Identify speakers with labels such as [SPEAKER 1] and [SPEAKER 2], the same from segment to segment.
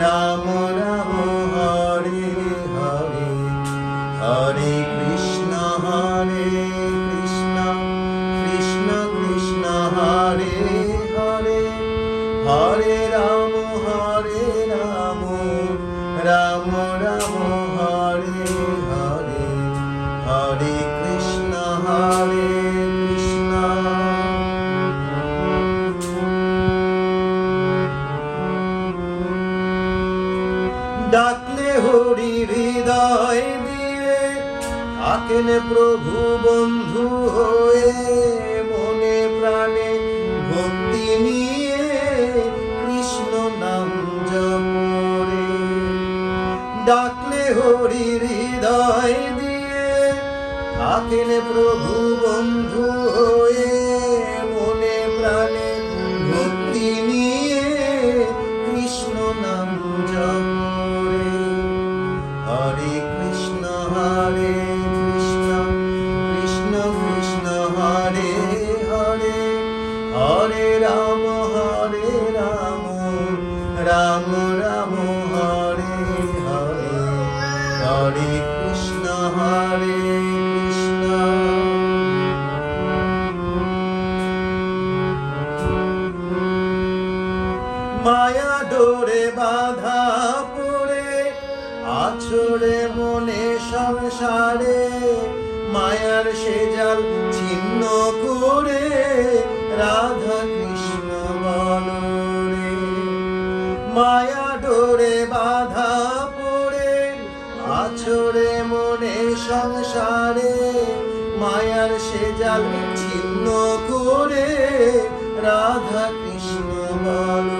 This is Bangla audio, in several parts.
[SPEAKER 1] now. ডাকলে হরি হৃদয় দিয়ে আকেন প্রভু বন্ধু হয়ে মনে প্রাণে ভক্তি নিয়ে কৃষ্ণ নাম জপরে ডাকলে হরি হৃদয় দিয়ে আকেন প্রভু বন্ধু হয়ে হরে রাম হরে রাম রাম রাম হরে হরে হরে কৃষ্ণ হরে মায়া ডোরে বাধা পড়ে আছড়ে মনে সংসারে মায়ার সে জাল ছিন্ন করে রাধা কৃষ্ণ বলরে মায়া ডোরে বাধা পড়ে আছড়ে মনে সংসারে মায়ার সে জাল ছিন্ন করে রাধা কৃষ্ণ বলরে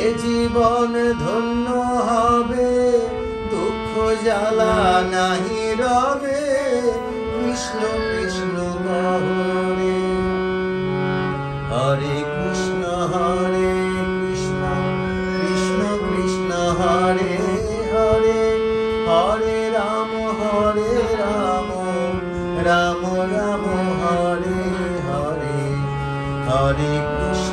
[SPEAKER 1] এ জীবন ধন্য হবে দুঃখ জ্বালা নাহি রবে কৃষ্ণ কৃষ্ণ গহরে হরে কৃষ্ণ হরে কৃষ্ণ কৃষ্ণ কৃষ্ণ হরে হরে হরে রাম হরে রাম রাম রাম হরে হরে হরে কৃষ্ণ